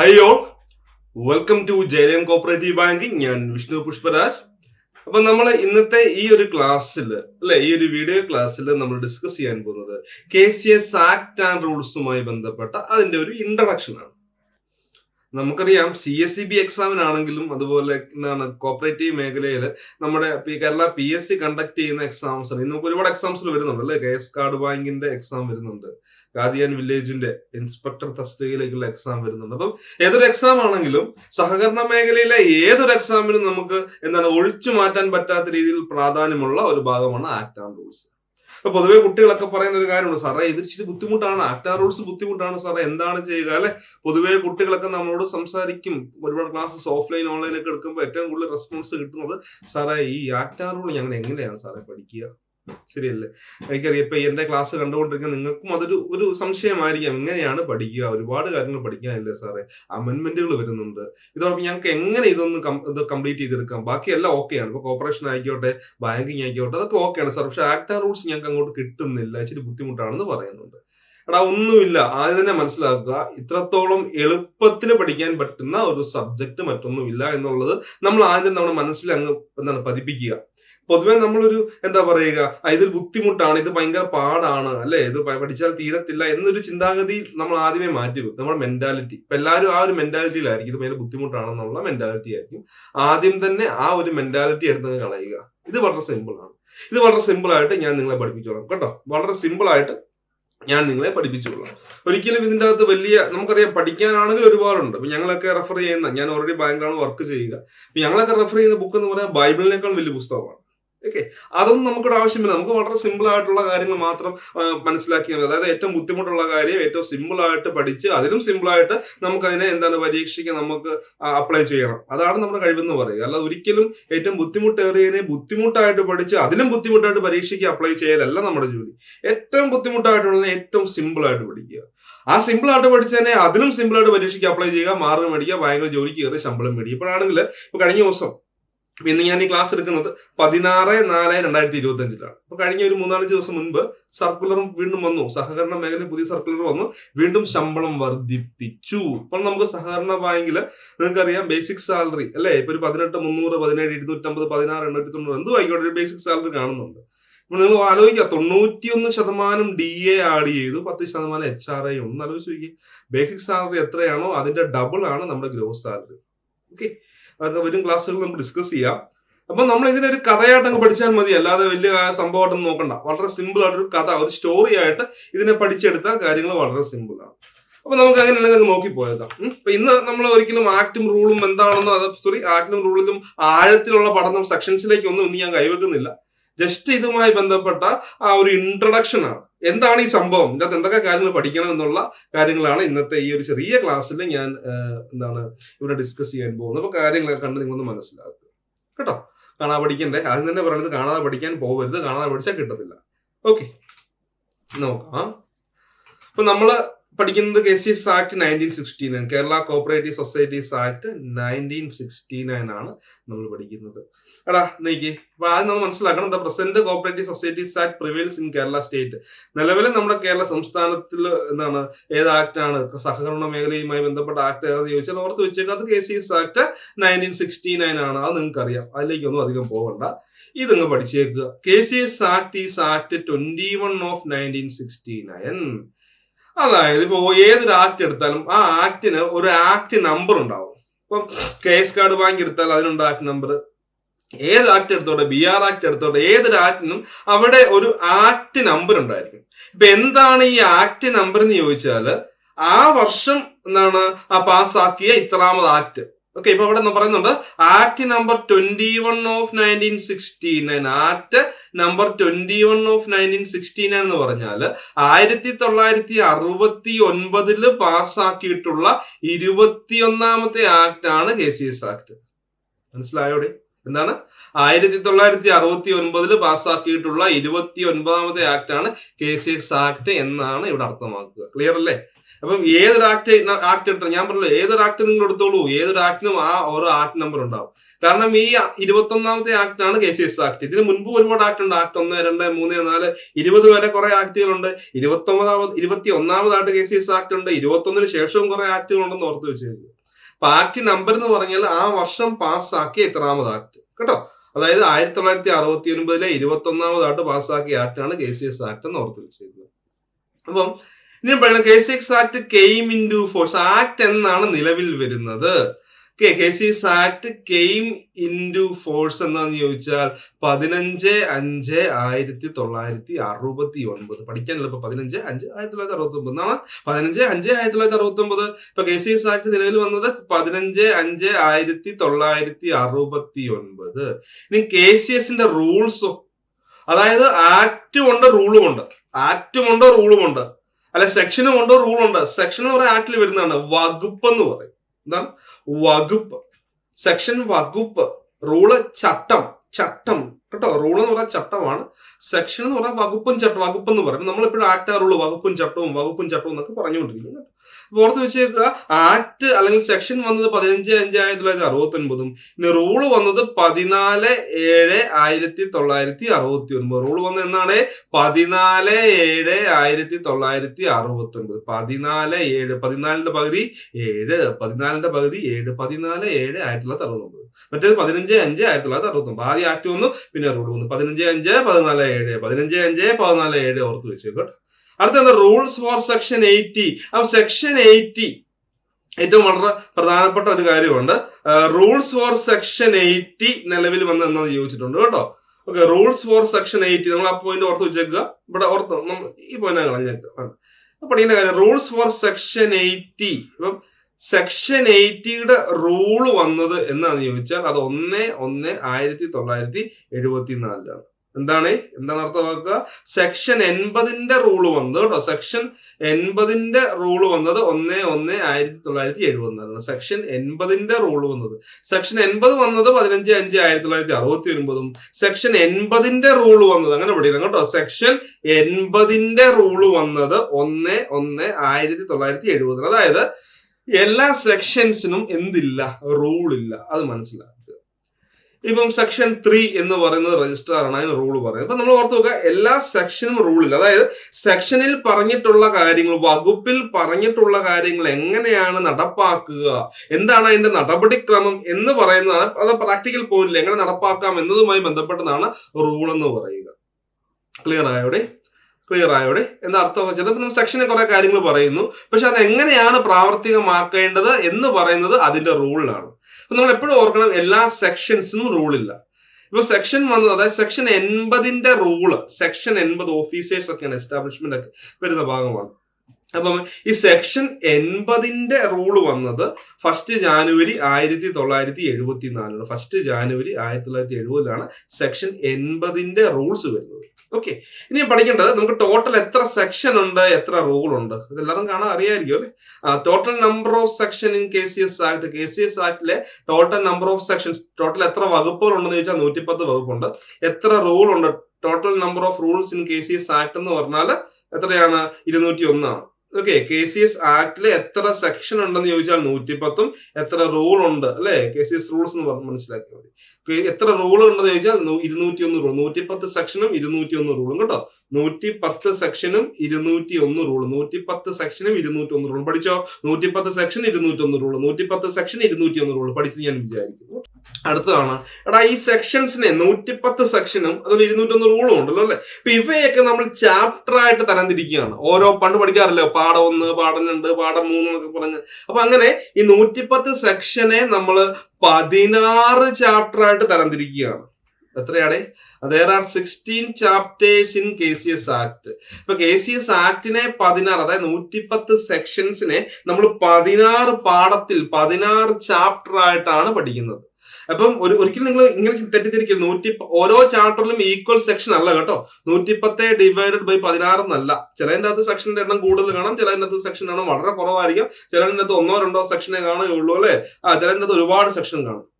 High welcome to ജയലം cooperative banking ഞാൻ വിഷ്ണു പുഷ്പരാജ്. അപ്പൊ നമ്മൾ ഇന്നത്തെ ഈ ഒരു ക്ലാസ്സിൽ അല്ലെ ഈ ഒരു വീഡിയോ ക്ലാസ്സിൽ നമ്മൾ ഡിസ്കസ് ചെയ്യാൻ പോകുന്നത് K C S act and റൂൾസുമായി ബന്ധപ്പെട്ട അതിന്റെ ഒരു ഇൻട്രഡക്ഷൻ ആണ്. നമുക്കറിയാം സി എസ് സി ബി എക്സാമിനാണെങ്കിലും അതുപോലെ എന്താണ് കോപ്പറേറ്റീവ് മേഖലയിൽ നമ്മുടെ Kerala P S C conduct ചെയ്യുന്ന എക്സാംസ് ഇന്ന് നമുക്ക് ഒരുപാട് എക്സാംസിൽ വരുന്നുണ്ട് അല്ലേ? കെ എസ് കാർഡ് ബാങ്കിന്റെ എക്സാം വരുന്നുണ്ട്. ഗാദിയൻ വില്ലേജിന്റെ ഇൻസ്പെക്ടർ തസ്തികയിലേക്കുള്ള എക്സാം വരുന്നുണ്ട്. അപ്പം ഏതൊരു എക്സാം ആണെങ്കിലും സഹകരണ മേഖലയിലെ ഏതൊരു എക്സാമിനും നമുക്ക് എന്താണ് ഒഴിച്ചു മാറ്റാൻ പറ്റാത്ത രീതിയിൽ പ്രാധാന്യമുള്ള ഒരു ഭാഗമാണ് ആക്ട് ആൻഡ് റൂൾസ് അപ്പൊ പൊതുവെ കുട്ടികളൊക്കെ പറയുന്ന ഒരു കാര്യമുണ്ട് സാറേ ഇത് ഇച്ചിരി ബുദ്ധിമുട്ടാണ്. ആക്ടാ റൂൾസ് ബുദ്ധിമുട്ടാണ് സാറേ. എന്താണ് ചെയ്യുക? അല്ലെ? പൊതുവേ കുട്ടികളൊക്കെ നമ്മളോട് സംസാരിക്കും. ഒരുപാട് ക്ലാസ്സസ് ഓഫ്ലൈൻ ഓൺലൈനൊക്കെ എടുക്കുമ്പോൾ ഏറ്റവും കൂടുതൽ റെസ്പോൺസ് കിട്ടുന്നത് സാറേ ഈ ആക്ടാ റൂൾ ഞങ്ങൾ എങ്ങനെയാണ് സാറേ പഠിക്കുക? ശരിയല്ലേ? എനിക്കറിയാം ഇപ്പൊ എന്റെ ക്ലാസ് കണ്ടുകൊണ്ടിരിക്കുന്ന നിങ്ങൾക്കും അതൊരു ഒരു സംശയമായിരിക്കാം. എങ്ങനെയാണ് പഠിക്കുക? ഒരുപാട് കാര്യങ്ങൾ പഠിക്കാനില്ലേ സാറേ? അമെന്റ്മെന്റുകൾ വരുന്നുണ്ട്. ഇതോടൊപ്പം ഞങ്ങൾക്ക് എങ്ങനെ ഇതൊന്ന് ഇത് കംപ്ലീറ്റ് ചെയ്തെടുക്കാം? ബാക്കിയെല്ലാം ഓക്കെയാണ്. ഇപ്പൊ കോർപ്പറേഷൻ ആയിക്കോട്ടെ ബാങ്കിങ് ആയിക്കോട്ടെ അതൊക്കെ ഓക്കെയാണ്. സാർ പക്ഷെ ആക്ട് ആൻഡ് റൂൾസ് ഞങ്ങൾക്ക് അങ്ങോട്ട് കിട്ടുന്നില്ല. ഇച്ചിരി ബുദ്ധിമുട്ടാണെന്ന് പറയുന്നുണ്ട്. എടാ ഒന്നുമില്ല. ആദ്യം തന്നെ മനസ്സിലാക്കുക ഇത്രത്തോളം എളുപ്പത്തിൽ പഠിക്കാൻ പറ്റുന്ന ഒരു സബ്ജക്ട് മറ്റൊന്നുമില്ല എന്നുള്ളത് നമ്മൾ ആദ്യം നമ്മുടെ മനസ്സിൽ അങ്ങ് എന്താണ് പതിപ്പിക്കുക. പൊതുവെ നമ്മളൊരു എന്താ പറയുക ഇതൊരു ബുദ്ധിമുട്ടാണ് ഇത് ഭയങ്കര പാടാണ് അല്ലെ? ഇത് പഠിച്ചാൽ തീരത്തില്ല എന്നൊരു ചിന്താഗതി നമ്മൾ ആദ്യമേ മാറ്റി വെക്കും. നമ്മുടെ മെന്റാലിറ്റി ഇപ്പൊ എല്ലാവരും ആ ഒരു മെന്റാലിറ്റിയിലായിരിക്കും ഇത് ഭയങ്കര ബുദ്ധിമുട്ടാണെന്നുള്ള മെന്റാലിറ്റി ആയിരിക്കും. ആദ്യം തന്നെ ആ ഒരു മെന്റാലിറ്റി എടുത്ത് കളയുക. ഇത് വളരെ സിമ്പിൾ ആണ്. ഇത് വളരെ സിമ്പിൾ ആയിട്ട് ഞാൻ നിങ്ങളെ പഠിപ്പിച്ചോളാം കേട്ടോ. വളരെ സിമ്പിൾ ആയിട്ട് ഞാൻ നിങ്ങളെ പഠിപ്പിച്ചോളാം. ഒരിക്കലും ഇതിന്റെ അകത്ത് വലിയ നമുക്കറിയാം പഠിക്കാനാണെങ്കിൽ ഒരുപാടുണ്ട്. അപ്പൊ ഞങ്ങളൊക്കെ റെഫർ ചെയ്യുന്ന ഞാൻ ഓൾറെഡി ബാങ്കിലാണ് വർക്ക് ചെയ്യുക. ഞങ്ങളൊക്കെ റെഫർ ചെയ്യുന്ന ബുക്ക് എന്ന് പറയാൻ ബൈബിളിനേക്കാൾ വലിയ പുസ്തകമാണ്. ഓക്കെ അതൊന്നും നമുക്കൊരു ആവശ്യമില്ല. നമുക്ക് വളരെ സിമ്പിൾ ആയിട്ടുള്ള കാര്യങ്ങൾ മാത്രം മനസ്സിലാക്കിയാൽ മതി. അതായത് ഏറ്റവും ബുദ്ധിമുട്ടുള്ള കാര്യം ഏറ്റവും സിമ്പിൾ ആയിട്ട് പഠിച്ച് അതിലും സിമ്പിൾ ആയിട്ട് നമുക്ക് അതിനെ എന്താണ് പരീക്ഷയ്ക്ക് നമുക്ക് അപ്ലൈ ചെയ്യണം. അതാണ് നമ്മുടെ കഴിവെന്ന് പറയുക. അല്ല ഒരിക്കലും ഏറ്റവും ബുദ്ധിമുട്ടേറിയതിനെ ബുദ്ധിമുട്ടായിട്ട് പഠിച്ച് അതിലും ബുദ്ധിമുട്ടായിട്ട് പരീക്ഷയ്ക്ക് അപ്ലൈ ചെയ്യലല്ല നമ്മുടെ ജോലി. ഏറ്റവും ബുദ്ധിമുട്ടായിട്ടുള്ളതിനെ ഏറ്റവും സിമ്പിൾ ആയിട്ട് പഠിക്കുക. ആ സിമ്പിൾ ആയിട്ട് പഠിച്ചതിനെ അതിലും സിമ്പിൾ ആയിട്ട് പരീക്ഷയ്ക്ക് അപ്ലൈ ചെയ്യുക മാർക്ക് മേടിക്കുക ഭയങ്കര ജോലിക്ക് കയറി ശമ്പളം മേടിക്കുക. ഇപ്പോഴാണെങ്കിൽ ഇപ്പൊ കഴിഞ്ഞ ദിവസം ഇന്ന് ഞാൻ ഈ ക്ലാസ് എടുക്കുന്നത് പതിനാറ് നാല് രണ്ടായിരത്തി ഇരുപത്തി അഞ്ചിലാണ് അപ്പൊ കഴിഞ്ഞ ഒരു മൂന്നാലഞ്ച് ദിവസം മുൻപ് സർക്കുലറും വീണ്ടും വന്നു. സഹകരണ മേഖല പുതിയ സർക്കുലർ വന്നു. വീണ്ടും ശമ്പളം വർദ്ധിപ്പിച്ചു. ഇപ്പോൾ നമുക്ക് സഹകരണ ബാങ്കിൽ നിങ്ങൾക്കറിയാം ബേസിക് സാലറി അല്ലേ? ഇപ്പൊ ഒരു പതിനെട്ട് മുന്നൂറ് പതിനേഴ് ഇരുന്നൂറ്റമ്പത് പതിനാറ് എണ്ണൂറ്റി തൊണ്ണൂറ് എന്തും ആയിക്കോട്ടെ ഒരു ബേസിക് സാലറി കാണുന്നുണ്ട്. അപ്പോൾ നിങ്ങൾ ആലോചിക്കുക തൊണ്ണൂറ്റിയൊന്ന് ശതമാനം ഡി എ ആഡ് ചെയ്തു പത്ത് ശതമാനം എച്ച് ആർ ഐ ഒന്ന് ആലോചിച്ച് നോക്കി ബേസിക് സാലറി എത്രയാണോ അതിന്റെ ഡബിൾ ആണ് നമ്മുടെ ഗ്രോസ് സാലറി ഓക്കെ അതൊക്കെ വരും ക്ലാസ്സുകൾ നമുക്ക് ഡിസ്കസ് ചെയ്യാം. അപ്പൊ നമ്മൾ ഇതിനൊരു കഥയായിട്ട് അങ്ങ് പഠിച്ചാൽ മതി. അല്ലാതെ വലിയ സംഭവമായിട്ടൊന്നും നോക്കണ്ട. വളരെ സിമ്പിൾ ആയിട്ട് ഒരു കഥ ഒരു സ്റ്റോറി ആയിട്ട് ഇതിനെ പഠിച്ചെടുത്താൽ കാര്യങ്ങൾ വളരെ സിമ്പിൾ ആണ്. അപ്പൊ നമുക്ക് അങ്ങനെയാണെങ്കിൽ അങ്ങ് നോക്കി പോയേക്കാം ഉം. അപ്പൊ ഇന്ന് നമ്മൾ ഒരിക്കലും ആക്ടും റൂളും എന്താണെന്നോ അത് സോറി ആക്ടും റൂളിലും ആഴത്തിലുള്ള പഠനം സെക്ഷൻസിലേക്ക് ഒന്നും ഇന്ന് ഞാൻ കൈവെക്കുന്നില്ല. ജസ്റ്റ് ഇതുമായി ബന്ധപ്പെട്ട ആ ഒരു ഇൻട്രഡക്ഷൻ ആണ്. എന്താണ് ഈ സംഭവം? ഇതിനകത്ത് എന്തൊക്കെ കാര്യങ്ങൾ പഠിക്കണം എന്നുള്ള കാര്യങ്ങളാണ് ഇന്നത്തെ ഈ ഒരു ചെറിയ ക്ലാസ്സിൽ ഞാൻ എന്താണ് ഇവിടെ ഡിസ്കസ് ചെയ്യാൻ പോകുന്നത്. അപ്പൊ കാര്യങ്ങളൊക്കെ കണ്ട് നിങ്ങളൊന്ന് മനസ്സിലാക്കുക. കേട്ടോ? കാണാതെ പഠിക്കണ്ടേ? ആദ്യം തന്നെ പറയുന്നത് കാണാതെ പഠിക്കാൻ പോകരുത് കാണാതെ പഠിച്ചാൽ കിട്ടത്തില്ല. ഓക്കെ നോക്കാം. അപ്പൊ നമ്മൾ പഠിക്കുന്നത് K C S act nineteen sixty nine Kerala cooperative societies act nineteen sixty nine ആണ് നമ്മൾ പഠിക്കുന്നത്. എടാ നീക്കി അപ്പൊ ആദ്യം നമ്മൾ മനസ്സിലാക്കണം the present cooperative societies act prevails in Kerala state നിലവിൽ നമ്മുടെ കേരള സംസ്ഥാനത്തിൽ എന്താണ് ഏത് ആക്ടാണ് സഹകരണ മേഖലയുമായി ബന്ധപ്പെട്ട ആക്ട് ഏതാണെന്ന് ചോദിച്ചാൽ ഓർത്ത് വെച്ചേക്കാം അത് K C S act nineteen sixty nine ആണ്. അത് നിങ്ങൾക്ക് അറിയാം അതിലേക്കൊന്നും അധികം പോകണ്ട ഇതങ്ങ് പഠിച്ചേക്കുക. K C S act is act twenty one of nineteen sixty nine അതായത് ഇപ്പൊ ഏതൊരു ആക്ട് എടുത്താലും ആ ആക്ടിന് ഒരു ആക്ട് നമ്പർ ഉണ്ടാവും. ഇപ്പം കേസ് കാർഡ് ബാങ്ക് എടുത്താൽ അതിനുണ്ട് ആക്ട് നമ്പർ ഏത് ആക്ട് എടുത്തോട്ടെ ബി ആർ ആക്ട് എടുത്തോട്ടെ ഏതൊരു ആക്ടിനും അവിടെ ഒരു ആക്ട് നമ്പർ ഉണ്ടായിരിക്കും. ഇപ്പൊ എന്താണ് ഈ ആക്ട് നമ്പർ എന്ന് ചോദിച്ചാൽ ആ വർഷം എന്താണ് ആ പാസ്സാക്കിയ ഇത്രാമത് ആക്ട് ഓക്കെ ഇപ്പൊ ഇവിടെ പറയുന്നുണ്ട് act number twenty one of nineteen sixty nine act number twenty one of nineteen sixty nine എന്ന് പറഞ്ഞാൽ ആയിരത്തി തൊള്ളായിരത്തി അറുപത്തി ഒൻപതിൽ പാസ്സാക്കിയിട്ടുള്ള ഇരുപത്തിയൊന്നാമത്തെ ആക്ട് ആണ് കെ സി എസ് ആക്ട് മനസ്സിലായോടെ എന്താണ്? ആയിരത്തി തൊള്ളായിരത്തി അറുപത്തി ഒൻപതിൽ പാസ്സാക്കിയിട്ടുള്ള ഇരുപത്തി ഒൻപതാമത്തെ ആക്ട് ആണ് കെ സി എക്സ് ആക്ട് എന്നാണ് ഇവിടെ അർത്ഥമാക്കുക. ക്ലിയർ അല്ലേ? അപ്പം ഏതൊരു ആക്ട് ആക്ട് എടുത്താൽ ഞാൻ പറഞ്ഞല്ലോ ഏതൊരു ആക്ട് നിങ്ങൾ എടുത്തോളൂ ഏതൊരു ആക്ടിനും ആ ഓരോ ആക്ട് നമ്പർ ഉണ്ടാവും. കാരണം ഈ ഇരുപത്തി ഒന്നാമത്തെ ആക്ട് ആണ് കെ സി എസ് ആക്ട്. ഇതിന് മുൻപ് ഒരുപാട് ആക്ട് ഉണ്ട്. ആക്ട് ഒന്ന് രണ്ട് മൂന്ന് നാല് ഇരുപത് വരെ കുറെ ആക്ടുകളുണ്ട്. ഇരുപത്തി ഒമ്പതാമത് ഇരുപത്തി ഒന്നാമതായിട്ട് കെ സി എസ് ആക്ട് ഉണ്ട്. ഇരുപത്തി ഒന്നിന് ശേഷവും കുറെ ആക്ടുകൾ ഉണ്ടെന്ന് ഓർത്ത് വെച്ചേക്കും. അപ്പൊ ആക്ട് നമ്പർ എന്ന് പറഞ്ഞാൽ ആ വർഷം പാസ്സാക്കിയ എത്രാമത് ആക്ട് കേട്ടോ? അതായത് ആയിരത്തി തൊള്ളായിരത്തി അറുപത്തി ഒൻപതിലെ ഇരുപത്തി ഒന്നാമതായിട്ട് പാസ്സാക്കിയ ആക്ടാണ് കെ സി എസ് ആക്ട് എന്ന് ഓർത്ത് വെച്ചിരുന്നത് അപ്പം ഇനി പറയുന്നത് K C X act came into force act എന്നാണ് നിലവിൽ വരുന്നത്. K C S act came into force എന്നാന്ന് ചോദിച്ചാൽ പതിനഞ്ച് അഞ്ച് ആയിരത്തി തൊള്ളായിരത്തി അറുപത്തി ഒൻപത്. പഠിക്കാനല്ല ഇപ്പൊ പതിനഞ്ച് അഞ്ച് ആയിരത്തി തൊള്ളായിരത്തി അറുപത്തി ഒമ്പത് എന്നാണ്. പതിനഞ്ച് അഞ്ച് ആയിരത്തി തൊള്ളായിരത്തി അറുപത്തി ഒമ്പത് ഇപ്പൊ കെ സി സാറ്റ് നിലവിൽ വന്നത് പതിനഞ്ച് അഞ്ച് ആയിരത്തി തൊള്ളായിരത്തി അറുപത്തി ഒൻപത്. ഇനി കെ സി എസിന്റെ റൂൾസോ അതായത് ആക്റ്റും ഉണ്ട് റൂളും ഉണ്ട്. ആക്റ്റും ഉണ്ട് റൂളും ഉണ്ട്. അല്ലെ സെക്ഷനും ഉണ്ട് റൂളും ഉണ്ട്. സെക്ഷൻ എന്ന് പറയുന്ന ആക്ടിൽ വരുന്നതാണ്. വകുപ്പ് എന്ന് പറയും. എന്താണ്? വകുപ്പ്. സെക്ഷൻ വകുപ്പ്. റൂൾ ചട്ടം. ചട്ടം. കേട്ടോ? റൂൾ എന്ന് പറഞ്ഞാൽ ചട്ടമാണ്. സെക്ഷൻ എന്ന് പറഞ്ഞാൽ വകുപ്പും ചട്ടം വകുപ്പ് എന്ന് പറയും. നമ്മൾ എപ്പോഴും ആക്ട് റൂൾ വകുപ്പും ചട്ടവും വകുപ്പും ചട്ടവും എന്നൊക്കെ പറഞ്ഞുകൊണ്ടിരിക്കുന്നു കേട്ടോ. അപ്പൊ ഓർത്ത് വെച്ചേക്കുക ആക്ട് അല്ലെങ്കിൽ സെക്ഷൻ വന്നത് പതിനഞ്ച് അഞ്ച് ആയിരത്തി തൊള്ളായിരത്തി അറുപത്തി ഒൻപതും പിന്നെ റൂൾ വന്നത് പതിനാല് ഏഴ് ആയിരത്തി തൊള്ളായിരത്തി അറുപത്തി ഒൻപത് റൂൾ വന്നത് എന്നാണ്? പതിനാല് ഏഴ് ആയിരത്തി തൊള്ളായിരത്തി അറുപത്തി ഒൻപത് പതിനാല് ഏഴ് പതിനാലിന്റെ പകുതി ഏഴ് പതിനാലിന്റെ പകുതി ഏഴ് പതിനാല് ഏഴ് ആയിരത്തി തൊള്ളായിരത്തി അറുപത്തി ഒൻപത് മറ്റേത് പതിനഞ്ച് അഞ്ച് ആയിരത്തി തൊള്ളായിരത്തി അറുപത്തി ഒമ്പത് ആദ്യം ആക്ട് വന്നു പിന്നെ റൂൾ മൂന്ന് പതിനഞ്ച് അഞ്ച് പതിനാല് ഏഴ്. പതിനഞ്ച് അഞ്ച് പതിനാല് ഏഴ് ഓർത്ത് വെച്ചേക്കോട്ടെ അടുത്ത റൂൾസ് ഫോർ സെക്ഷൻ എയ്റ്റി അപ്പൊ സെക്ഷൻ എയ്റ്റി ഏറ്റവും വളരെ പ്രധാനപ്പെട്ട ഒരു കാര്യമുണ്ട്. റൂൾസ് ഫോർ സെക്ഷൻ എയ്റ്റി നിലവിൽ വന്ന് എന്നത് ചോദിച്ചിട്ടുണ്ട് കേട്ടോ. Okay rules for section eighty നമ്മൾ ആ പോയിന്റ് ഓർത്ത് വെച്ചേക്കുക. ഇവിടെ ഓർത്ത് നമ്മൾ ഈ പോയിന്റ് കളഞ്ഞേക്കുക പഠിക്കുന്ന കാര്യം റൂൾസ് ഫോർ സെക്ഷൻ എയ്റ്റി ഇപ്പം സെക്ഷൻ എയ്റ്റിയുടെ റൂൾ വന്നത് എന്നാന്ന് ചോദിച്ചാൽ അത് ഒന്ന് ഒന്ന് ആയിരത്തി തൊള്ളായിരത്തി എഴുപത്തി നാലിലാണ് എന്താണ്? എന്താണ് അർത്ഥമാക്കുക? സെക്ഷൻ എൺപതിന്റെ റൂൾ വന്നത് കേട്ടോ. സെക്ഷൻ എൺപതിന്റെ റൂൾ വന്നത് ഒന്ന് ഒന്ന് ആയിരത്തി തൊള്ളായിരത്തി എഴുപത്തിനാലാണ് സെക്ഷൻ എൺപതിന്റെ റൂൾ വന്നത്. സെക്ഷൻ എൺപത് വന്നത് പതിനഞ്ച് അഞ്ച് ആയിരത്തി തൊള്ളായിരത്തി അറുപത്തി ഒൻപതും സെക്ഷൻ എൺപതിന്റെ റൂൾ വന്നത് അങ്ങനെ പഠിക്കണം കേട്ടോ. സെക്ഷൻ എൺപതിന്റെ റൂൾ വന്നത് ഒന്ന് ഒന്ന് ആയിരത്തി തൊള്ളായിരത്തി എഴുപതിൽ അതായത് എല്ലാ സെക്ഷൻസിനും എന്തില്ല? റൂൾ ഇല്ല. അത് മനസ്സിലാക്കുക. ഇപ്പം സെക്ഷൻ ത്രീ എന്ന് പറയുന്നത് രജിസ്റ്റർ ആണ്. അതിന് റൂൾ പറയുന്നത് അപ്പൊ നമ്മൾ ഓർത്ത് നോക്കുക എല്ലാ സെക്ഷനും റൂൾ ഇല്ല. അതായത് സെക്ഷനിൽ പറഞ്ഞിട്ടുള്ള കാര്യങ്ങൾ വകുപ്പിൽ പറഞ്ഞിട്ടുള്ള കാര്യങ്ങൾ എങ്ങനെയാണ് നടപ്പാക്കുക എന്താണ് അതിന്റെ നടപടിക്രമം എന്ന് പറയുന്നതാണ് അത് പ്രാക്ടിക്കൽ പോയിന്റിൽ എങ്ങനെ നടപ്പാക്കാം എന്നതുമായി ബന്ധപ്പെട്ടതാണ് റൂൾ എന്ന് പറയുക. ക്ലിയർ ആയോടെ ക്ലിയർ ആയോടെ? എന്താ അർത്ഥം വെച്ചത് ഇപ്പൊ നമ്മൾ സെക്ഷനിൽ കുറെ കാര്യങ്ങൾ പറയുന്നു. പക്ഷെ അത് എങ്ങനെയാണ് പ്രാവർത്തികമാക്കേണ്ടത് എന്ന് പറയുന്നത് അതിന്റെ റൂളിലാണ് അപ്പൊ നമ്മൾ എപ്പോഴും ഓർക്കണം എല്ലാ സെക്ഷൻസിനും റൂളില്ല ഇപ്പൊ സെക്ഷൻ വന്നത് അതായത് സെക്ഷൻ എൺപതിന്റെ റൂൾ സെക്ഷൻ എൺപത് ഓഫീസേഴ്സ് ഒക്കെയാണ് എസ്റ്റാബ്ലിഷ്മെന്റ് ഒക്കെ വരുന്ന ഭാഗമാണ്. അപ്പം ഈ സെക്ഷൻ എൺപതിന്റെ റൂൾ വന്നത് ഫസ്റ്റ് ജാനുവരി ആയിരത്തി തൊള്ളായിരത്തി എഴുപത്തി നാലിലാണ് ഫസ്റ്റ് ജാനുവരി ആയിരത്തി തൊള്ളായിരത്തി എഴുപതിലാണ് സെക്ഷൻ എൺപതിന്റെ റൂൾസ് വരുന്നത്. ഓക്കെ ഇനി പഠിക്കേണ്ടത് നമുക്ക് ടോട്ടൽ എത്ര സെക്ഷൻ ഉണ്ട് എത്ര റൂൾ ഉണ്ട്? ഇതെല്ലാവരും കാണാൻ അറിയായിരിക്കും അല്ലേ? Total number of section in K C S act K C S ആക്ടിലെ total number of sections total എത്ര വകുപ്പുകൾ ഉണ്ടെന്ന് ചോദിച്ചാൽ നൂറ്റിപ്പത്ത് വകുപ്പുണ്ട്. എത്ര റൂൾ ഉണ്ട്? Total number of rules in K C S act എന്ന് പറഞ്ഞാൽ എത്രയാണ്? ഇരുന്നൂറ്റി ഒന്നാണ് ഓക്കെ കെ സി എസ് ആക്ടിൽ എത്ര സെക്ഷൻ ഉണ്ടെന്ന് ചോദിച്ചാൽ നൂറ്റിപ്പത്തും എത്ര റൂൾ ഉണ്ട് അല്ലെ? കെ സി എസ് റൂൾസ് എന്ന് പറഞ്ഞ് മനസ്സിലാക്കിയാൽ മതി. എത്ര റൂൾ ഉണ്ടെന്ന് ചോദിച്ചാൽ ഇരുന്നൂറ്റി ഒന്ന് റൂൾ നൂറ്റിപ്പത്ത് സെക്ഷനും ഇരുന്നൂറ്റി ഒന്ന് റൂളും കേട്ടോ. നൂറ്റി പത്ത് സെക്ഷനും ഇരുന്നൂറ്റി ഒന്ന് റൂൾ നൂറ്റി പത്ത് സെക്ഷനും ഇരുന്നൂറ്റി ഒന്ന് റൂളും പഠിച്ചോ? നൂറ്റിപ്പത്ത് സെക്ഷൻ ഇരുന്നൂറ്റി ഒന്ന് റൂൾ നൂറ്റിപ്പത്ത് സെക്ഷൻ ഇരുന്നൂറ്റി ഒന്ന് റൂൾ പഠിച്ച് ഞാൻ വിചാരിക്കുന്നു. അടുത്തതാണ്. എടാ ഈ സെക്ഷൻസിനെ നൂറ്റിപ്പത്ത് സെക്ഷനും അതുപോലെ ഇരുന്നൂറ്റൊന്ന് റൂളും ഉണ്ടല്ലോ അല്ലെ? അപ്പൊ ഇവയൊക്കെ നമ്മൾ ചാപ്റ്റർ ആയിട്ട് തരംതിരിക്കുകയാണ്. ഓരോ പണ്ട് പഠിക്കാറില്ലോ? പാഠം ഒന്ന് പാഠം രണ്ട് പാഠം മൂന്ന് എന്നൊക്കെ പറഞ്ഞ്. അപ്പൊ അങ്ങനെ ഈ നൂറ്റിപ്പത്ത് സെക്ഷനെ നമ്മൾ പതിനാറ് ചാപ്റ്റർ ആയിട്ട് തരംതിരിക്കുകയാണ്. എത്രയാണ്? There are sixteen chapters in K C S act ഇപ്പൊ കെ സി എസ് ആക്ടിനെ പതിനാറ് അതായത് നൂറ്റിപ്പത്ത് സെക്ഷൻസിനെ നമ്മൾ പതിനാറ് പാഠത്തിൽ പതിനാറ് ചാപ്റ്റർ ആയിട്ടാണ് പഠിക്കുന്നത്. അപ്പം ഒരു ഒരിക്കലും നിങ്ങൾ ഇങ്ങനെ തെറ്റിദ്ധരിക്കരുത്. നൂറ്റി ഓരോ ചാപ്റ്ററിലും ഈക്വൽ സെക്ഷൻ അല്ല കേട്ടോ. നൂറ്റിപ്പത്തെ ഡിവൈഡഡ് ബൈ പതിനാറ് എന്നല്ല. ചിലതിന്റെ അകത്ത് സെക്ഷന്റെ എണ്ണം കൂടുതൽ കാണാം ചിലതിന്റെ അകത്ത് സെക്ഷൻ എണ്ണം വളരെ കുറവായിരിക്കും. ചിലതിന്റെ അകത്ത് ഒന്നോ രണ്ടോ സെക്ഷനെ കാണുകയുള്ളൂ അല്ലേ? ആ ചിലതിന്റെ അകത്ത് ഒരുപാട് സെക്ഷൻ കാണും.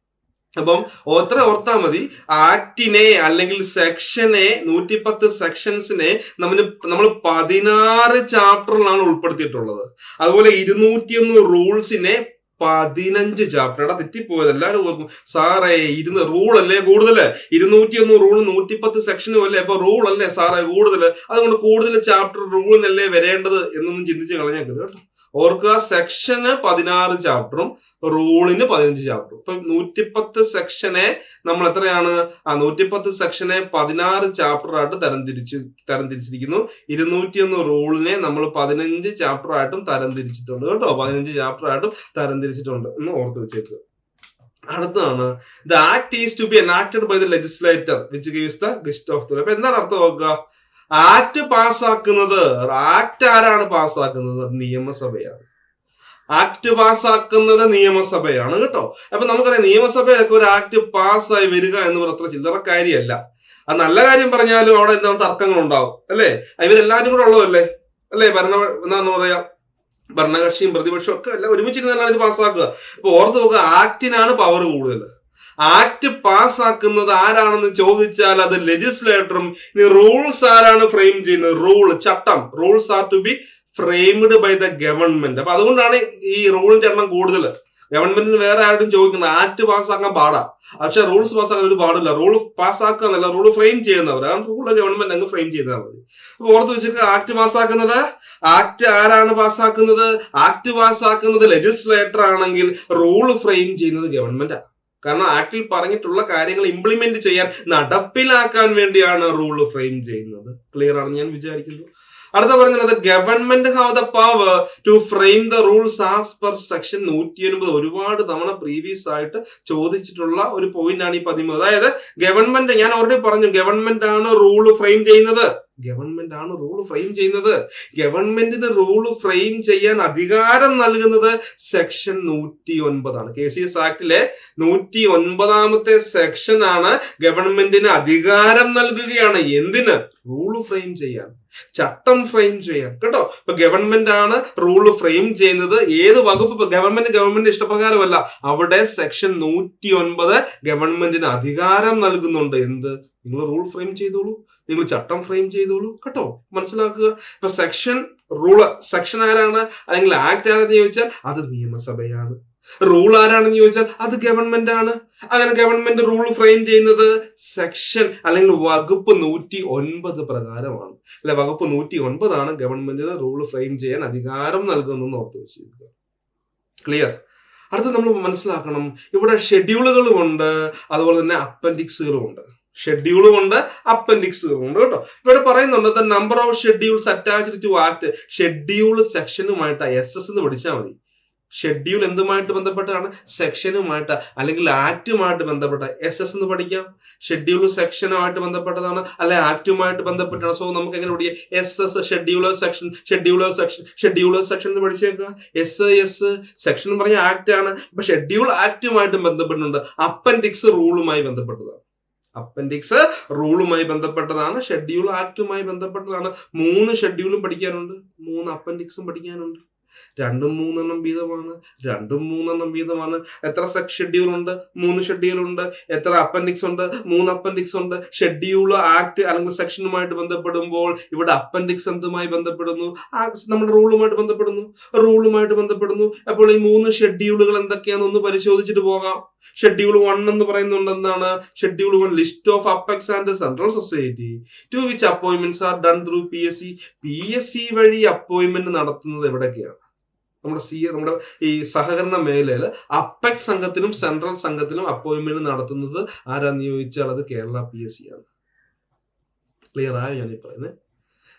അപ്പം ഓത്ര ഓർത്താൽ മതി. ആക്ടിനെ അല്ലെങ്കിൽ സെക്ഷനെ നൂറ്റിപ്പത്ത് സെക്ഷൻസിനെ നമ്മൾ നമ്മൾ പതിനാറ് ചാപ്റ്ററിലാണ് ഉൾപ്പെടുത്തിയിട്ടുള്ളത്. അതുപോലെ ഇരുന്നൂറ്റിയൊന്ന് റൂൾസിനെ പതിനഞ്ച് ചാപ്റ്റർ എടാ തെറ്റിപ്പോയത് എല്ലാവരും ഓർക്കും. സാറേ ഇരുന്ന് റൂൾ അല്ലേ കൂടുതൽ? ഇരുന്നൂറ്റി ഒന്ന് റൂൾ നൂറ്റിപ്പത്ത് സെക്ഷനും അല്ലേ? അപ്പൊ റൂൾ അല്ലേ സാറേ കൂടുതൽ? അതുകൊണ്ട് കൂടുതൽ ചാപ്റ്റർ റൂളിനല്ലേ വരേണ്ടത് എന്നൊന്നും ചിന്തിച്ച് കളഞ്ഞേക്കരുത് കേട്ടോ. ഓർക്കുക സെക്ഷന് പതിനാറ് ചാപ്റ്ററും റൂളിന് പതിനഞ്ച് ചാപ്റ്ററും ഇപ്പൊ നൂറ്റിപ്പത്ത് സെക്ഷനെ നമ്മൾ എത്രയാണ്? ആ നൂറ്റിപ്പത്ത് സെക്ഷനെ പതിനാറ് ചാപ്റ്ററായിട്ട് തരംതിരിച്ച് തരംതിരിച്ചിരിക്കുന്നു. ഇരുന്നൂറ്റിയൊന്ന് റൂളിനെ നമ്മൾ പതിനഞ്ച് ചാപ്റ്ററായിട്ടും തരംതിരിച്ചിട്ടുണ്ട് കേട്ടോ. പതിനഞ്ച് ചാപ്റ്ററായിട്ടും തരംതിരിച്ചിട്ടുണ്ട്. എന്ന് ഓർത്ത് വെച്ചേക്കുക അടുത്താണ് the act is to be enacted by the legislator which gives the gist of the അപ്പൊ എന്താണ് അർത്ഥം നോക്കുക ആക്ട് പാസ്സാക്കുന്നത് ആക്ട് ആരാണ് പാസ്സാക്കുന്നത്? നിയമസഭയാണ്. ആക്ട് പാസ്സാക്കുന്നത് നിയമസഭയാണ് കേട്ടോ. അപ്പൊ നമുക്കറിയാം നിയമസഭയിലൊക്കെ ഒരു ആക്ട് പാസ്സായി വരിക എന്ന് പറഞ്ഞ അത്ര ചില്ലറ കാര്യമല്ല. അത് നല്ല കാര്യം പറഞ്ഞാലും അവിടെ എന്താണ് തർക്കങ്ങൾ ഉണ്ടാവും അല്ലേ? ഇവരെല്ലാവരും കൂടെ ഉള്ളതല്ലേ? അല്ലേ? ഭരണ എന്താന്ന് പറയാ? ഭരണകക്ഷിയും പ്രതിപക്ഷവും ഒക്കെ എല്ലാം ഒരുമിച്ചിരുന്നാണ് ഇത് പാസ്സാക്കുക. അപ്പൊ ഓർത്ത് നോക്കുക ആക്ടിനാണ് പവർ കൂടുതൽ ആക്ട് പാസ്സാക്കുന്നത് ആരാണെന്ന് ചോദിച്ചാൽ അത് ലെജിസ്ലേറ്ററും ഇനി റൂൾസ് ആരാണ് ഫ്രെയിം ചെയ്യുന്നത്? റൂൾ ചട്ടം. Rules are to be framed by the government അപ്പൊ അതുകൊണ്ടാണ് ഈ റൂളിന്റെ എണ്ണം കൂടുതൽ. ഗവൺമെന്റിന് വേറെ ആരോടും ചോദിക്കുന്നത് ആക്ട് പാസ്സാക്കാൻ പാടാ. പക്ഷെ റൂൾസ് പാസ്സാക്കാൻ ഒരു പാടില്ല. റൂൾ പാസ്സാക്കുക എന്നല്ല റൂൾ ഫ്രെയിം ചെയ്യുന്നവർ ആ ഗവൺമെന്റ് അങ്ങ് ഫ്രെയിം ചെയ്താൽ മതി. അപ്പൊ ഓർത്ത് വെച്ചിട്ട് ആക്ട് പാസ്സാക്കുന്നത് ആക്ട് ആരാണ് പാസ്സാക്കുന്നത്? ആക്ട് പാസ്സാക്കുന്നത് ലെജിസ്ലേറ്റർ ആണെങ്കിൽ റൂൾ ഫ്രെയിം ചെയ്യുന്നത് ഗവൺമെന്റാണ് കാരണം ആക്ടിൽ പറഞ്ഞിട്ടുള്ള കാര്യങ്ങൾ ഇംപ്ലിമെന്റ് ചെയ്യാൻ നടപ്പിലാക്കാൻ വേണ്ടിയാണ് റൂൾ ഫ്രെയിം ചെയ്യുന്നത്. ക്ലിയർ ആണ് ഞാൻ വിചാരിക്കുന്നു. അടുത്ത പറയുന്നത് government have the power to frame the rules as per section നൂറ്റി എൺപത് ഒരുപാട് തവണ പ്രീവിയസ് ആയിട്ട് ചോദിച്ചിട്ടുള്ള ഒരു പോയിന്റ് ആണ് ഈ പതിമൂന്ന്. അതായത് ഗവൺമെന്റ് ഞാൻ ഓൾറെഡി പറഞ്ഞു ഗവൺമെന്റ് ആണ് റൂൾ ഫ്രെയിം ചെയ്യുന്നത്. ഗവൺമെന്റ് ആണ് റൂൾ ഫ്രെയിം ചെയ്യുന്നത്. ഗവൺമെന്റിന് റൂൾ ഫ്രെയിം ചെയ്യാൻ അധികാരം നൽകുന്നത് സെക്ഷൻ നൂറ്റി ഒൻപതാണ് കെ സി എസ് ആക്ടിലെ നൂറ്റി ഒൻപതാമത്തെ സെക്ഷൻ ആണ് ഗവൺമെന്റിന് അധികാരം നൽകുകയാണ്. എന്തിന്? റൂൾ ഫ്രെയിം ചെയ്യാൻ. ചട്ടം ഫ്രെയിം ചെയ്യാൻ. കേട്ടോ? ഇപ്പൊ ഗവൺമെന്റ് ആണ് റൂൾ ഫ്രെയിം ചെയ്യുന്നത്. ഏത് വകുപ്പ്? ഗവൺമെന്റ് ഗവൺമെന്റ് ഇഷ്ടപ്രകാരമല്ല. അവിടെ സെക്ഷൻ നൂറ്റി ഒൻപത് ഗവൺമെന്റിന് അധികാരം നൽകുന്നുണ്ട്. എന്ത്? നിങ്ങൾ റൂൾ ഫ്രെയിം ചെയ്തോളൂ. നിങ്ങൾ ചട്ടം ഫ്രെയിം ചെയ്തോളൂ. കേട്ടോ? മനസ്സിലാക്കുക? ഇപ്പൊ സെക്ഷൻ റൂൾ സെക്ഷൻ ആരാണ്? അല്ലെങ്കിൽ ആക്ട് ആരാണെന്ന് ചോദിച്ചാൽ അത് നിയമസഭയാണ്. റൂൾ ആരാണെന്ന് ചോദിച്ചാൽ അത് ഗവൺമെന്റ് ആണ്. അങ്ങനെ ഗവൺമെന്റ് റൂൾ ഫ്രെയിം ചെയ്യുന്നത് സെക്ഷൻ അല്ലെങ്കിൽ വകുപ്പ് നൂറ്റി ഒൻപത് പ്രകാരമാണ്. അല്ലെ വകുപ്പ് നൂറ്റി ഒൻപതാണ് ഗവൺമെന്റിന് റൂൾ ഫ്രെയിം ചെയ്യാൻ അധികാരം നൽകുന്നതെന്ന് ഓർത്ത് വെച്ചിരിക്കുക. ക്ലിയർ അടുത്ത് നമ്മൾ മനസ്സിലാക്കണം. ഇവിടെ ഷെഡ്യൂളുകളുമുണ്ട് അതുപോലെ തന്നെ അപ്പൻഡിക്സുകളും ഉണ്ട് ഷെഡ്യൂളും ഉണ്ട് അപ്പൻഡിക്സുകളും ഉണ്ട് കേട്ടോ. ഇവിടെ പറയുന്നുണ്ട് the number of schedules attached to act schedule സെക്ഷനുമായിട്ട് S S എന്ന് പഠിച്ചാൽ മതി. ഷെഡ്യൂൾ എന്തുമായിട്ട് ബന്ധപ്പെട്ടാണ് സെക്ഷനുമായിട്ട് അല്ലെങ്കിൽ ആക്റ്റുമായിട്ട് ബന്ധപ്പെട്ട എസ് എസ് എന്ന് പഠിക്കാം. ഷെഡ്യൂൾ സെക്ഷനുമായിട്ട് ബന്ധപ്പെട്ടതാണ് അല്ലെ ആക്റ്റുമായിട്ട് ബന്ധപ്പെട്ടാണ്. സോ നമുക്ക് എങ്ങനെ പഠിക്കാം? S S scheduler section scheduler section scheduler section എന്ന് പഠിച്ചേക്കുക എസ് എസ് സെക്ഷൻ എന്ന് പറഞ്ഞ ആക്ട് ആണ്. അപ്പൊ ഷെഡ്യൂൾ ആക്റ്റുമായിട്ടും ബന്ധപ്പെട്ടിട്ടുണ്ട്. അപ്പൻഡിക്സ് റൂളുമായി ബന്ധപ്പെട്ടതാണ്. അപ്പൻഡിക്സ് റൂളുമായി ബന്ധപ്പെട്ടതാണ് ഷെഡ്യൂൾ ആക്റ്റുമായി ബന്ധപ്പെട്ടതാണ്. മൂന്ന് ഷെഡ്യൂളും പഠിക്കാനുണ്ട്. മൂന്ന് അപ്പൻഡിക്സും പഠിക്കാനുണ്ട്. രണ്ടും മൂന്നെണ്ണം വീതമാണ്. രണ്ടും മൂന്നെണ്ണം വീതമാണ്. എത്ര സെക് ഷെഡ്യൂൾ ഉണ്ട്? മൂന്ന് ഷെഡ്യൂൾ ഉണ്ട്. എത്ര അപ്പൻഡിക്സ് ഉണ്ട്? മൂന്ന് അപ്പൻഡിക്സ് ഉണ്ട്. ഷെഡ്യൂൾ ആക്ട് അല്ലെങ്കിൽ സെക്ഷനുമായിട്ട് ബന്ധപ്പെടുമ്പോൾ ഇവിടെ അപ്പൻഡിക്സ് എന്തുമായി ബന്ധപ്പെടുന്നു? നമ്മുടെ റൂളുമായിട്ട് ബന്ധപ്പെടുന്നു. റൂളുമായിട്ട് ബന്ധപ്പെടുന്നു. അപ്പോൾ ഈ മൂന്ന് ഷെഡ്യൂളുകൾ എന്തൊക്കെയാണെന്ന് ഒന്ന് പരിശോധിച്ചിട്ട് പോകാം. ഷെഡ്യൂൾ വൺ എന്ന് പറയുന്നുണ്ട് എന്താണ് schedule one list of apex and central society to which appointments are done through P S C P S C വഴി അപ്പോയിന്റ്മെന്റ് നടത്തുന്നത് എവിടെയൊക്കെയാണ്? നമ്മുടെ സി നമ്മുടെ ഈ സഹകരണ മേഖലയിൽ അപ്പെക്സ് സംഘത്തിനും സെൻട്രൽ സംഘത്തിനും അപ്പോയിന്റ്മെന്റ് നടത്തുന്നത് ആരാ നിയോഗിച്ചാൽ അത് കേരള പി എസ് സി ആണ്. ക്ലിയർ ആയോ ഞാൻ ഈ പറയുന്നത്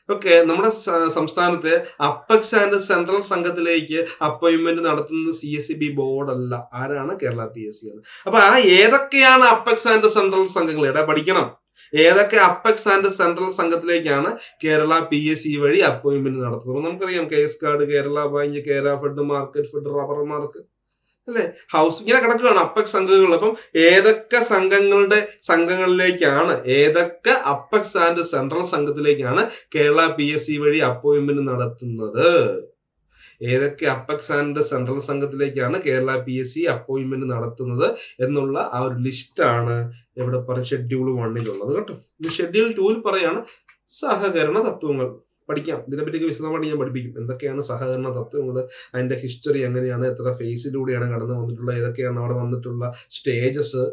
ഓക്കെ നമ്മുടെ സംസ്ഥാനത്തെ അപ്പക്സ് ആൻഡ് സെൻട്രൽ സംഘത്തിലേക്ക് അപ്പോയിന്റ്മെന്റ് നടത്തുന്നത് സി എസ് സി ബി ബോർഡല്ല. ആരാണ്? കേരള പി എസ് സി ആണ്. അപ്പൊ ആ ഏതൊക്കെയാണ് അപ്പക്സ് ആൻഡ് സെൻട്രൽ സംഘങ്ങൾ? ഇടാ പഠിക്കണം. ഏതൊക്കെ അപ്പക്സ് ആൻഡ് സെൻട്രൽ സംഘത്തിലേക്കാണ് കേരള പി എസ് സി വഴി അപ്പോയിന്റ്മെന്റ് നടത്തുന്നത്? നമുക്കറിയാം കേസ് card Kerala bank Kerala fed Marketfed Rubbermark. അല്ലെ? ഹൗസ് ഇങ്ങനെ കിടക്കുകയാണ് അപ്പെക്സ് സംഘങ്ങൾ അപ്പം ഏതൊക്കെ സംഘങ്ങളുടെ സംഘങ്ങളിലേക്കാണ് ഏതൊക്കെ അപ്പക്സ് ആൻഡ് സെൻട്രൽ സംഘത്തിലേക്കാണ് കേരള പി എസ് സി വഴി അപ്പോയിന്റ്മെന്റ് നടത്തുന്നത്? ഏതൊക്കെ apex and central സംഘത്തിലേക്കാണ് Kerala P S C appointment നടത്തുന്നത് എന്നുള്ള ആ ഒരു ലിസ്റ്റാണ് ഇവിടെ പറയും ഷെഡ്യൂൾ വണ്ണിലുള്ളത് കേട്ടോ. ഷെഡ്യൂൾ ടൂവിൽ പറയാണ് സഹകരണ തത്വങ്ങൾ. പഠിക്കാം. ഇതിനെപ്പറ്റി വിശദമായിട്ട് ഞാൻ പഠിപ്പിക്കും. എന്തൊക്കെയാണ് സഹകരണ തത്വങ്ങൾ അതിന്റെ ഹിസ്റ്ററി എങ്ങനെയാണ് എത്ര ഫേസിലൂടെയാണ് കടന്നു വന്നിട്ടുള്ളത് ഏതൊക്കെയാണ് അവിടെ വന്നിട്ടുള്ള സ്റ്റേജസ്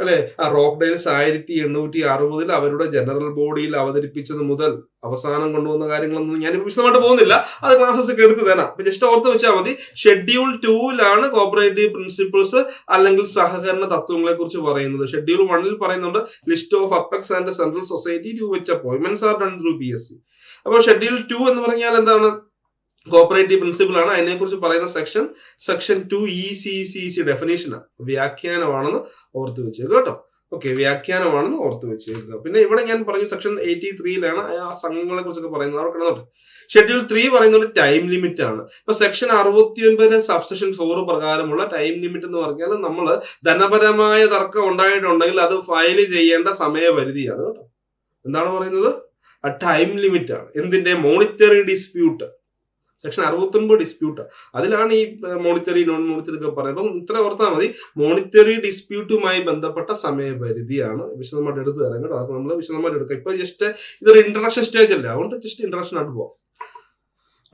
അല്ലെ? ആ റോക്ക് ഡൈൽസ് ആയിരത്തി എണ്ണൂറ്റി അറുപതിൽ അവരുടെ ജനറൽ ബോഡിയിൽ അവതരിപ്പിച്ചത് മുതൽ അവസാനം കൊണ്ടുവന്ന കാര്യങ്ങളൊന്നും ഞാൻ വിശദമായിട്ട് പോകുന്നില്ല. അത് ക്ലാസ്സസ് ഒക്കെ എടുത്ത് തരാം. ജസ്റ്റ് ഓർത്ത് വെച്ചാൽ മതി. ഷെഡ്യൂൾ ടൂവിലാണ് കോപ്പറേറ്റീവ് പ്രിൻസിപ്പിൾസ് അല്ലെങ്കിൽ സഹകരണ തത്വങ്ങളെ കുറിച്ച് പറയുന്നത് ഷെഡ്യൂൾ വണ്ണിൽ പറയുന്നുണ്ട് list of apex and central society to which appointments are done through P S C അപ്പോൾ ഷെഡ്യൂൾ ടു എന്ന് പറഞ്ഞാൽ എന്താണ്? കോപ്പറേറ്റീവ് പ്രിൻസിപ്പിൾ ആണ്. അതിനെക്കുറിച്ച് പറയുന്ന section section two E C C C ഡെഫിനേഷനാണ് വ്യാഖ്യാനമാണെന്ന് ഓർത്ത് വെച്ചേക്കുക കേട്ടോ. ഓക്കെ വ്യാഖ്യാനമാണെന്ന് ഓർത്ത് വെച്ചേക്കുക പിന്നെ ഇവിടെ ഞാൻ പറഞ്ഞു സെക്ഷൻ എയ്റ്റി ത്രീയിലാണ് ആ സംഘങ്ങളെ കുറിച്ചൊക്കെ പറയുന്നത് അവിടെ കിടന്നുണ്ട് ഷെഡ്യൂൾ ത്രീ പറയുന്നത് ടൈം ലിമിറ്റ് ആണ്. ഇപ്പൊ സെക്ഷൻ അറുപത്തി ഒൻപത് സബ്സെഷൻ ഫോർ പ്രകാരമുള്ള ടൈം ലിമിറ്റ് എന്ന് പറഞ്ഞാൽ നമ്മൾ ധനപരമായ തർക്കം ഉണ്ടായിട്ടുണ്ടെങ്കിൽ അത് ഫയൽ ചെയ്യേണ്ട സമയപരിധിയാണ് കേട്ടോ. എന്താണ് പറയുന്നത്? ആ ടൈം ലിമിറ്റ് ആണ്. എന്തിന്റെ? മോണിറ്ററി ഡിസ്പ്യൂട്ട് സെക്ഷൻ അറുപത്തൊൻപത് ഡിസ്പ്യൂട്ട് അതിലാണ് ഈ മോണിറ്ററി നോൺ മോണിറ്ററി ഒക്കെ പറയുന്നത്. അപ്പം ഇത്ര ഓർത്താൽ മതി. മോണിറ്ററി ഡിസ്പ്യൂട്ടുമായി ബന്ധപ്പെട്ട സമയപരിധിയാണ് വിശദമായിട്ട് എടുത്തു തരാം കേട്ടോ. അത് നമ്മൾ വിശദമായിട്ട് എടുക്കാം. ഇപ്പൊ ജസ്റ്റ് ഇതൊരു ഇൻട്രഡക്ഷൻ സ്റ്റേജ് അല്ലേ? അതുകൊണ്ട് ജസ്റ്റ് ഇൻട്രഡക്ഷൻ ആയിട്ട് പോവാം.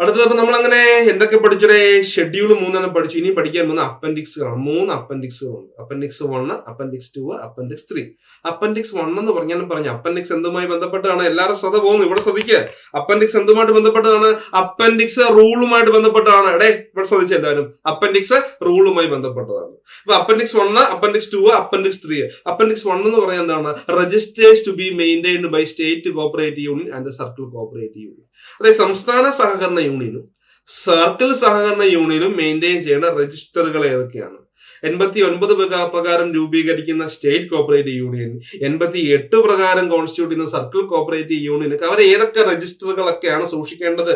അടുത്തത് അപ്പൊ നമ്മൾ അങ്ങനെ എന്തൊക്കെ പഠിച്ചടേ? ഷെഡ്യൂൾ മൂന്നെണ്ണം പഠിച്ചു. ഇനി പഠിക്കാൻ പോകുന്ന അപ്പൻഡിക്സുകളാണ് മൂന്ന് അപ്പൻഡിക്സുകളുണ്ട് appendix one appendix two appendix three appendix one എന്ന് പറഞ്ഞാൽ പറഞ്ഞു. അപ്പൻഡിക്സ് എന്തുമായി ബന്ധപ്പെട്ടാണ് എല്ലാവരും ശ്രദ്ധ പോകുന്നു. ഇവിടെ ശ്രദ്ധിക്കുക അപ്പൻഡിക്സ് എന്തുമായിട്ട് ബന്ധപ്പെട്ടതാണ്? അപ്പൻഡിക്സ് റൂളുമായിട്ട് ബന്ധപ്പെട്ടാണ് എടേ ഇവിടെ ശ്രദ്ധിച്ച എല്ലാവരും. അപ്പൻഡിക്സ് റൂളുമായി ബന്ധപ്പെട്ടതാണ്. ഇപ്പൊ appendix one appendix two appendix three appendix one എന്ന് പറയുന്നത് എന്താണ്? Registers to be maintained by state cooperative union and circle cooperative union അതായത് സംസ്ഥാന സഹകരണ യൂണിയനും സർക്കിൾ സഹകരണ യൂണിയനും മെയിന്റെയിൻ ചെയ്യേണ്ട രജിസ്റ്ററുകൾ ഏതൊക്കെയാണ്? എൺപത്തി ഒൻപത് പ്രകാരം രൂപീകരിക്കുന്ന സ്റ്റേറ്റ് കോപ്പറേറ്റീവ് യൂണിയൻ എൺപത്തി എട്ട് പ്രകാരം കോൺസ്റ്റിറ്റ്യൂട്ട് ചെയ്യുന്ന സർക്കിൾ കോപ്പറേറ്റീവ് യൂണിയൻ അവർ ഏതൊക്കെ രജിസ്റ്ററുകളൊക്കെയാണ് സൂക്ഷിക്കേണ്ടത്?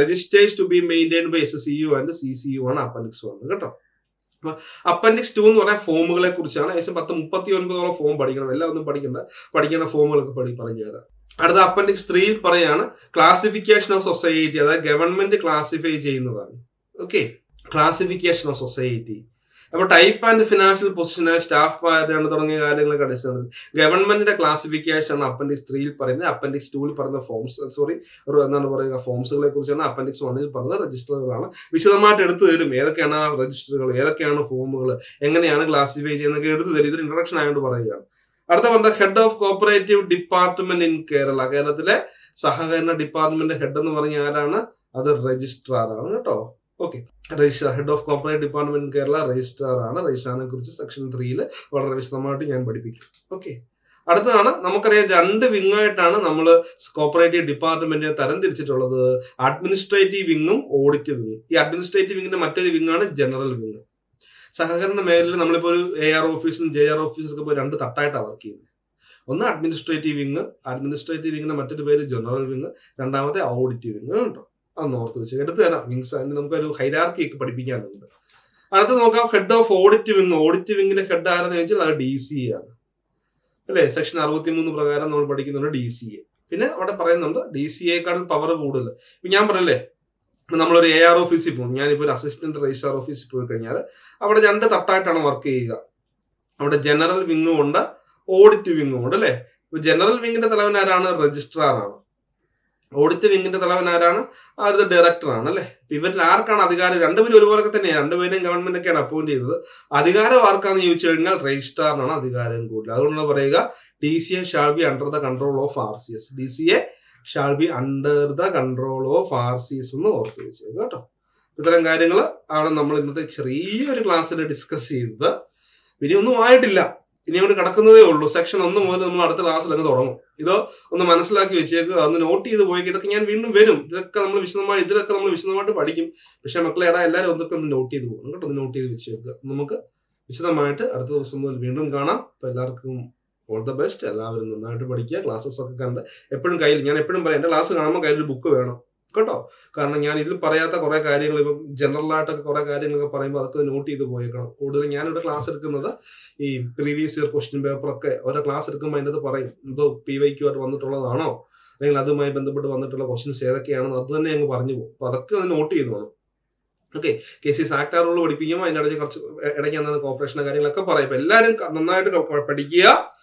Registers to be maintained by S C U and C C U ആണ് അപ്പൻഡിക്സ് വൺ കേട്ടോ. അപ്പൻഡിക്സ് ടു എന്ന് പറയുന്ന ഫോമുകളെ കുറിച്ചാണ്. ഏകദേശം പത്ത് മുപ്പത്തി ഒൻപതോളം ഫോം പഠിക്കണം. എല്ലാം ഒന്നും പഠിക്കണ്ട. പഠിക്കേണ്ട ഫോമുകളൊക്കെ പഠി പറഞ്ഞു തരാം. അടുത്ത അപ്പൻഡിക്സ് ത്രീയിൽ പറയാണ് ക്ലാസിഫിക്കേഷൻ ഓഫ് സൊസൈറ്റി അതായത് ഗവൺമെന്റ് ക്ലാസിഫൈ ചെയ്യുന്നതാണ്. ഓക്കെ ക്ലാസിഫിക്കേഷൻ ഓഫ് സൊസൈറ്റി അപ്പോൾ type and financial position staff pattern തുടങ്ങിയ കാര്യങ്ങളൊക്കെ അടിസ്ഥാനത്തിൽ ഗവൺമെന്റിന്റെ ക്ലാസിഫിക്കേഷൻ ആണ് അപ്പൻഡിക്സ് ത്രീയിൽ പറയുന്നത്. അപ്പൻഡിക്സ് ടൂവിൽ പറയുന്ന ഫോംസ് സോറി എന്താണ് പറയുക ഫോംസുകളെ കുറിച്ചാണ് അപ്പൻഡിക്സ് വണ്ണിൽ പറഞ്ഞ രജിസ്റ്ററുകളാണ് വിശദമായിട്ട് എടുത്തു തരും ഏതൊക്കെയാണ് ആ രജിസ്റ്ററുകൾ ഏതൊക്കെയാണ് ഫോമുകൾ എങ്ങനെയാണ് ക്ലാസിഫൈ ചെയ്യുന്നതൊക്കെ എടുത്തു തരും. ഇത് ഇൻട്രഡക്ഷൻ ആയതുകൊണ്ട് പറയുകയാണ്. അടുത്ത പറഞ്ഞ head of cooperative department in Kerala കേരളത്തിലെ സഹകരണ ഡിപ്പാർട്ട്മെന്റ് ഹെഡ് എന്ന് പറഞ്ഞ ആരാണ്? അത് രജിസ്ട്രാർ ആണ് കേട്ടോ. Okay registrar head of cooperate department Kerala registrar ആണ്. രജിസ്ട്രാറിനെ കുറിച്ച് സെക്ഷൻ ത്രീയിൽ വളരെ വിശദമായിട്ട് ഞാൻ പഠിപ്പിക്കും. ഓക്കെ അടുത്തതാണ് നമുക്കറിയാം രണ്ട് വിങ്ങായിട്ടാണ് നമ്മൾ കോപ്പറേറ്റീവ് ഡിപ്പാർട്ട്മെന്റിനെ തരം തിരിച്ചിട്ടുള്ളത് അഡ്മിനിസ്ട്രേറ്റീവ് വിങ്ങും ഓഡിറ്റ് വിങ്ങും ഈ അഡ്മിനിസ്ട്രേറ്റീവ് വിങ്ങിന്റെ മറ്റൊരു വിങ്ങാണ് ജനറൽ വിങ് സഹകരണ മേഖലയിൽ നമ്മളിപ്പോൾ ഒരു എ ആർ ഓഫീസും ജെ ആർ ഒക്കെ പോയി രണ്ട് തട്ടായിട്ടാണ് വർക്ക് ചെയ്യുന്നത് ഒന്ന് അഡ്മിനിസ്ട്രേറ്റീവ് വിങ് അഡ്മിനിസ്ട്രേറ്റീവ് വിങ്ങിന്റെ മറ്റൊരു പേര് ജനറൽ വിങ് രണ്ടാമത്തെ ഓഡിറ്റ് വിങ് ഉണ്ടോ? അത് ഓർത്ത് വെച്ച് എടുത്തു തരാം. വിങ്സ് അതിന് നമുക്കൊരു ഹൈരാർക്കി ഒക്കെ പഠിപ്പിക്കാനുണ്ട്. അടുത്ത് നോക്കാം. Head of audit wing audit വിങ്ങിന്റെ head ആരെന്ന് ചോദിച്ചാൽ അത് ഡി സി എ ആണ്. അല്ലേ? സെക്ഷൻ അറുപത്തി മൂന്ന് പ്രകാരം നമ്മൾ പഠിക്കുന്നുണ്ട് ഡി സി എ പിന്നെ അവിടെ പറയുന്നുണ്ട് ഡി സി എക്കാൾ പവർ കൂടുതൽ. ഞാൻ പറയല്ലേ നമ്മളൊരു എ ആർ ഓഫീസിൽ പോകും. ഞാനിപ്പോൾ ഒരു അസിസ്റ്റന്റ് രജിസ്ട്രാർ ഓഫീസിൽ പോയി കഴിഞ്ഞാൽ അവിടെ രണ്ട് തട്ടായിട്ടാണ് വർക്ക് ചെയ്യുക. അവിടെ ജനറൽ വിങ്ങും ഉണ്ട് ഓഡിറ്റ് വിങ്ങും ഉണ്ട് അല്ലേ? ജനറൽ വിങ്ങിന്റെ തലവൻ ആരാണ്? രജിസ്ട്രാർ ആണ്. ഓഡിറ്റ് വിങ്ങിന്റെ തലവൻ ആരാണ്? ഡയറക്ടർ ആണ് അല്ലെ? ഇവരിൽ ആർക്കാണ് അധികാരം? രണ്ടുപേരും ഒരുപോലൊക്കെ തന്നെ രണ്ടുപേരെയും ഗവൺമെന്റ് ഒക്കെയാണ് അപ്പോയിന്റ് ചെയ്തത്. അധികാരം ആർക്കാന്ന് ചോദിച്ചു കഴിഞ്ഞാൽ രജിസ്ട്രാറിനാണ് അധികാരം കൂടുതൽ. അതുകൊണ്ടാണ് പറയുക D C A shall be under the control of R C S D C A shall be under the control of R സീസ് എന്ന് ഓർത്ത് വെച്ചേക്കുക കേട്ടോ. ഇത്തരം കാര്യങ്ങൾ ആണ് നമ്മൾ ഇന്നത്തെ ചെറിയൊരു ക്ലാസ്സിൽ ഡിസ്കസ് ചെയ്തത്. ഇനി ഒന്നും ആയിട്ടില്ല. ഇനി അങ്ങോട്ട് കിടക്കുന്നതേ ഉള്ളൂ. സെക്ഷൻ ഒന്ന് മുതൽ നമ്മൾ അടുത്ത ക്ലാസ്സിൽ അങ്ങ് തുടങ്ങും. ഇത് ഒന്ന് മനസ്സിലാക്കി വെച്ചേക്കുക ഒന്ന് നോട്ട് ചെയ്ത് പോയി ഇതൊക്കെ ഞാൻ വീണ്ടും വരും. ഇതൊക്കെ നമ്മൾ വിശദമായി ഇതിലൊക്കെ നമ്മൾ വിശദമായിട്ട് പഠിക്കും. പക്ഷെ മക്കളെ എടാ എല്ലാവരും ഒന്നൊക്കെ ഒന്ന് നോട്ട് ചെയ്ത് പോകും കേട്ടോ. ഒന്ന് നോട്ട് ചെയ്ത് വെച്ചേക്കുക നമുക്ക് വിശദമായിട്ട് അടുത്ത ദിവസം മുതൽ വീണ്ടും കാണാം. അപ്പൊ എല്ലാവർക്കും ഓൾ ദ ബെസ്റ്റ് എല്ലാവരും നന്നായിട്ട് പഠിക്കുക. ക്ലാസ്സസ് ഒക്കെ കണ്ട് എപ്പോഴും കയ്യിൽ ഞാൻ എപ്പോഴും പറയാം എന്റെ ക്ലാസ് കാണുമ്പോൾ കയ്യിൽ ബുക്ക് വേണം. കേട്ടോ? കാരണം ഞാൻ ഇതിൽ പറയാത്ത കുറേ കാര്യങ്ങൾ ഇപ്പം ജനറൽ ആയിട്ടൊക്കെ കുറെ കാര്യങ്ങളൊക്കെ പറയുമ്പോൾ അതൊക്കെ നോട്ട് ചെയ്ത് പോയേക്കണം. കൂടുതൽ ഞാനിവിടെ ക്ലാസ് എടുക്കുന്നത് ഈ പ്രീവിയസ് ഇയർ ക്വസ്റ്റ്യൻ പേപ്പറൊക്കെ ഓരോ ക്ലാസ് എടുക്കുമ്പോൾ അതിന്റെ അത് പറയും എന്തോ പി വൈ ക്യു ആയിട്ട് വന്നിട്ടുള്ളതാണോ? അല്ലെങ്കിൽ അതുമായി ബന്ധപ്പെട്ട് വന്നിട്ടുള്ള ക്വസ്റ്റ്യൻസ് ഏതൊക്കെയാണെന്ന്? അത് തന്നെ അങ്ങ് പറഞ്ഞു പോകും. അപ്പോൾ അതൊക്കെ ഒന്ന് നോട്ട് ചെയ്തോണം ഓക്കെ കെ സി സാക്ടാർ റൂൾ പഠിപ്പിക്കുമ്പോൾ അതിന്റെ ഇടയ്ക്ക് കുറച്ച് ഇടയ്ക്ക് എന്താണ് കോപ്പറേഷന്റെ കാര്യങ്ങളൊക്കെ പറയും. അപ്പോൾ എല്ലാവരും നന്നായിട്ട് ക-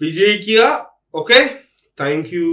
പഠിക്കുക വിജയിക്കുക ഓക്കെ താങ്ക് യു